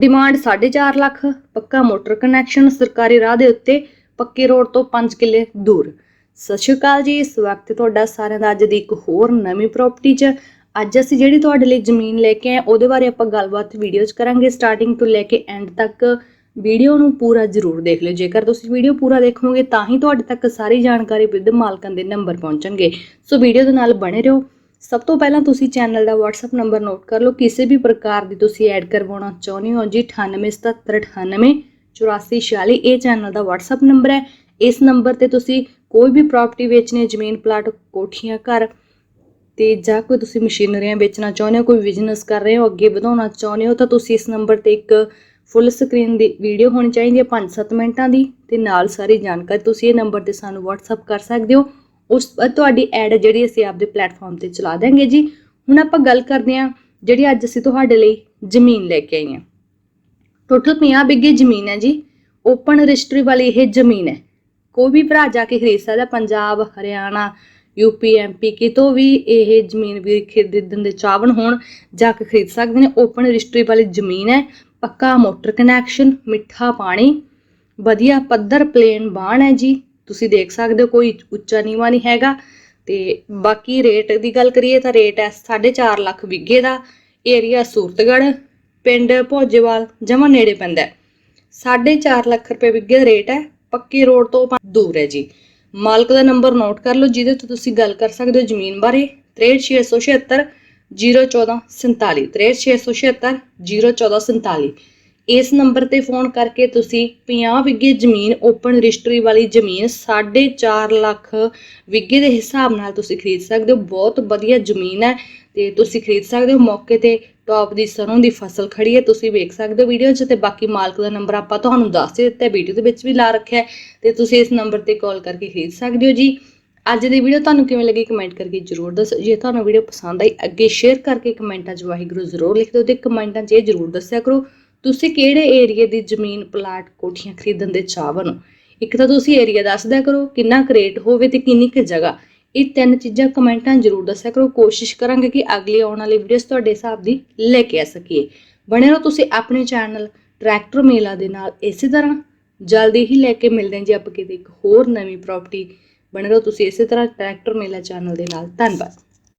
Demand 4.5 lakh ਪੱਕਾ motor connection ਸਰਕਾਰੀ ਰਾਹ ਦੇ ਉੱਤੇ ਪੱਕੇ ਰੋਡ ਤੋਂ 5 ਕਿੱਲੇ ਦੂਰ ਸਤਿ ਸ਼੍ਰੀ ਅਕਾਲ ਜੀ ਸਵਾਗਤ ਹੈ ਤੁਹਾਡਾ ਸਾਰਿਆਂ ਦਾ ਅੱਜ ਦੀ ਇੱਕ ਹੋਰ ਨਵੀਂ ਪ੍ਰਾਪਰਟੀ 'ਚ ਅੱਜ ਅਸੀਂ ਜਿਹੜੀ ਤੁਹਾਡੇ ਲਈ ਜ਼ਮੀਨ ਲੈ ਕੇ ਆਏ ਉਹਦੇ ਬਾਰੇ ਆਪਾਂ ਗੱਲਬਾਤ ਵੀਡੀਓ 'ਚ ਕਰਾਂਗੇ ਸਟਾਰਟਿੰਗ ਤੋਂ ਲੈ ਕੇ ਐਂਡ ਤੱਕ ਵੀਡੀਓ ਨੂੰ ਪੂਰਾ ਜ਼ਰੂਰ ਦੇਖ ਲਿਓ ਜੇਕਰ ਤੁਸੀਂ ਵੀਡੀਓ ਪੂਰਾ ਦੇਖੋਗੇ ਤਾਂ ਹੀ ਤੁਹਾਡੇ ਤੱਕ ਸਾਰੀ ਜਾਣਕਾਰੀ ਵਿਦ ਮਾਲਕਾਂ ਦੇ ਨੰਬਰ ਪਹੁੰਚਣਗੇ ਸੋ ਵੀਡੀਓ ਦੇ ਨਾਲ ਬਣੇ ਰਹੋ ਸਭ ਤੋਂ ਪਹਿਲਾਂ ਤੁਸੀਂ ਚੈਨਲ ਦਾ WhatsApp ਨੰਬਰ ਨੋਟ ਕਰ ਲਓ। ਕਿਸੇ ਵੀ ਪ੍ਰਕਾਰ ਦੀ ਤੁਸੀਂ ਐਡ ਕਰਵਾਉਣਾ ਚਾਹੁੰਦੇ ਹੋ ਜੀ 987798 8446 ਇਹ ਚੈਨਲ ਦਾ WhatsApp ਨੰਬਰ ਹੈ। ਇਸ ਨੰਬਰ ਤੇ ਤੁਸੀਂ ਕੋਈ ਵੀ ਪ੍ਰਾਪਰਟੀ ਵੇਚਣੀ ਜ਼ਮੀਨ ਪਲਾਟ ਕੋਠੀਆਂ, ਘਰ ਤੇ ਜਾਂ ਕੋਈ ਤੁਸੀਂ ਮਸ਼ੀਨਰੀਆਂ ਵੇਚਣਾ ਚਾਹੁੰਦੇ ਹੋ, ਕੋਈ ਬਿਜ਼ਨਸ ਕਰ ਰਹੇ ਹੋ, ਅੱਗੇ ਵਧਾਉਣਾ ਚਾਹੁੰਦੇ ਹੋ, ਤਾਂ ਤੁਸੀਂ ਇਸ ਨੰਬਰ ਤੇ ਇੱਕ ਫੁੱਲ ਸਕਰੀਨ ਦੀ ਵੀਡੀਓ ਹੋਣੀ ਚਾਹੀਦੀ ਹੈ 5-7 ਮਿੰਟਾਂ ਦੀ ਤੇ ਨਾਲ ਸਾਰੀ ਜਾਣਕਾਰੀ ਤੁਸੀਂ ਇਹ ਨੰਬਰ ਤੇ ਸਾਨੂੰ WhatsApp ਕਰ ਸਕਦੇ ਹੋ। ਉਸ ਤੁਹਾਡੀ ਐਡ ਜਿਹੜੀ ਅਸੀਂ ਆਪਦੇ ਪਲੇਟਫਾਰਮ ਤੇ ਚਲਾ ਦਾਂਗੇ ਜੀ। ਹੁਣ ਆਪਾਂ ਗੱਲ ਕਰਦੇ ਹਾਂ ਜਿਹੜੀ ਅੱਜ ਅਸੀਂ ਤੁਹਾਡੇ ਲਈ ਜ਼ਮੀਨ ਲੈ ਕੇ ਆਏ ਹਾਂ। ਟੋਟਲ 50 ਬਿੱਗੇ ਜ਼ਮੀਨ ਹੈ ਜੀ। ਓਪਨ ਰਜਿਸਟਰੀ ਵਾਲੀ ਇਹ ਜ਼ਮੀਨ ਹੈ। ਕੋਈ ਵੀ ਭਰਾ ਜਾ ਕੇ ਖਰੀਦ ਸਕਦਾ, ਪੰਜਾਬ, ਹਰਿਆਣਾ ਯੂਪੀ ਐਮਪੀ ਕਿਤੋਂ ਵੀ ਇਹ ਜ਼ਮੀਨ ਵੀ ਖਰੀਦਣ ਦੇ ਚਾਹਵਨ ਹੋਣ, ਜਾ ਕੇ ਖਰੀਦ ਸਕਦੇ ਨੇ। ਓਪਨ ਰਜਿਸਟਰੀ ਵਾਲੀ ਜ਼ਮੀਨ ਹੈ। ਪੱਕਾ ਮੋਟਰ ਕਨੈਕਸ਼ਨ ਮਿੱਠਾ ਪਾਣੀ, ਵਧੀਆ ਪੱਧਰ ਪਲੇਨ ਬਾਣ ਹੈ ਜੀ। ਤੁਸੀਂ ਦੇਖ ਸਕਦੇ ਹੋ ਕੋਈ ਉੱਚਾ ਨੀਵਾ ਨਹੀਂ ਹੈਗਾ। ਤੇ ਬਾਕੀ ਰੇਟ ਦੀ ਗੱਲ ਕਰੀਏ ਤਾਂ ਰੇਟ ਹੈ 4.5 ਲੱਖ ਵਿਗੇ ਦਾ ਏਰੀਆ ਸੂਰਤਗੜ੍ਹ, ਪਿੰਡ ਭੋਜੇਵਾਲ ਜਮਾ ਨੇੜੇ ਪੈਂਦਾ ਹੈ। 4.5 ਲੱਖ ਰੁਪਏ ਵਿਗੇ ਦਾ ਰੇਟ ਹੈ, ਪੱਕੇ ਰੋਡ ਤੋਂ ਦੂਰ ਹੈ ਜੀ। ਮਾਲਕ ਦਾ ਨੰਬਰ ਨੋਟ ਕਰ ਲਓ, ਜਿਹਦੇ ਤੋਂ ਤੁਸੀਂ ਗੱਲ ਕਰ ਸਕਦੇ ਹੋ ਜ਼ਮੀਨ ਬਾਰੇ 63676 01447 63676 01447 ਇਸ ਨੰਬਰ ਤੇ ਫੋਨ ਕਰਕੇ ਤੁਸੀਂ 50 ਵਿਗੇ ਜ਼ਮੀਨ ਓਪਨ ਰਜਿਸਟਰੀ ਵਾਲੀ ਜ਼ਮੀਨ 4.5 ਲੱਖ ਵਿਗੇ ਦੇ ਹਿਸਾਬ ਨਾਲ ਤੁਸੀਂ ਖਰੀਦ ਸਕਦੇ ਹੋ। ਬਹੁਤ ਵਧੀਆ ਜ਼ਮੀਨ ਹੈ ਤੇ ਤੁਸੀਂ ਖਰੀਦ ਸਕਦੇ ਹੋ। ਮੌਕੇ ਤੇ ਟੌਪ ਦੀ ਸਰੋਂ ਦੀ ਫਸਲ ਖੜੀ ਹੈ, ਤੁਸੀਂ ਵੇਖ ਸਕਦੇ ਹੋ ਵੀਡੀਓ 'ਚ ਤੇ ਬਾਕੀ ਮਾਲਕ ਦਾ ਨੰਬਰ ਆਪਾਂ ਤੁਹਾਨੂੰ ਦੱਸ ਦਿੱਤਾ ਵੀਡੀਓ ਦੇ ਵਿੱਚ ਵੀ ਲਾ ਰੱਖਿਆ ਹੈ ਤੇ ਤੁਸੀਂ ਇਸ ਨੰਬਰ ਤੇ ਕਾਲ ਕਰਕੇ ਖਰੀਦ ਸਕਦੇ ਹੋ ਜੀ। ਅੱਜ ਦੀ ਵੀਡੀਓ ਤੁਹਾਨੂੰ ਕਿਵੇਂ ਲੱਗੀ ਕਮੈਂਟ ਕਰਕੇ ਜਰੂਰ ਦੱਸੋ, ਜੇ ਤੁਹਾਨੂੰ ਵੀਡੀਓ ਪਸੰਦ ਆਈ ਅੱਗੇ ਸ਼ੇਅਰ ਕਰਕੇ ਕਮੈਂਟਾਂ 'ਚ ਵਾਹਿਗੁਰੂ ਜ਼ਰੂਰ ਲਿਖ ਦਿਓ ਤੇ ਕਮੈਂਟਾਂ 'ਚ ਇਹ ਜਰੂਰ ਦੱਸਿਆ ਕਰੋ। ਤੁਸੀਂ ਕਿਹੜੇ ਏਰੀਏ ਦੀ ਜ਼ਮੀਨ ਪਲਾਟ ਕੋਠੀਆਂ ਖਰੀਦਣ ਦੇ ਚਾਹਵਨ ਹੋ? ਇੱਕ ਤਾਂ ਤੁਸੀਂ ਏਰੀਆ ਦੱਸਦਾ ਕਰੋ ਕਿੰਨਾ ਕੁ ਰੇਟ ਹੋਵੇ ਤੇ ਕਿੰਨੀ ਕੁ ਜਗ੍ਹਾ। ਇਹ ਤਿੰਨ ਚੀਜ਼ਾਂ ਕਮੈਂਟਾਂ ਜਰੂਰ ਦੱਸਿਆ ਕਰੋ। ਕੋਸ਼ਿਸ਼ ਕਰਾਂਗੇ ਕਿ ਅਗਲੀ ਆਉਣ ਵਾਲੀ ਵੀਡੀਓਜ਼ ਤੁਹਾਡੇ ਹਿਸਾਬ ਦੀ ਲੈ ਕੇ ਆ ਸਕੀਏ। ਬਣੇ ਰਹੋ ਤੁਸੀਂ ਆਪਣੇ ਚੈਨਲ ਟਰੈਕਟਰ ਮੇਲਾ ਦੇ ਨਾਲ ਇਸੇ ਤਰ੍ਹਾਂ। ਜਲਦੀ ਹੀ ਲੈ ਕੇ ਮਿਲਦੇ ਹਾਂ ਜੀ ਆਪਾਂ ਕਿਤੇ ਇੱਕ ਹੋਰ ਨਵੀਂ ਪ੍ਰਾਪਰਟੀ ਬਣੇ ਰਹੋ ਤੁਸੀਂ ਇਸੇ ਤਰ੍ਹਾਂ ਟਰੈਕਟਰ ਮੇਲਾ ਚੈਨਲ ਦੇ ਨਾਲ। ਧੰਨਵਾਦ।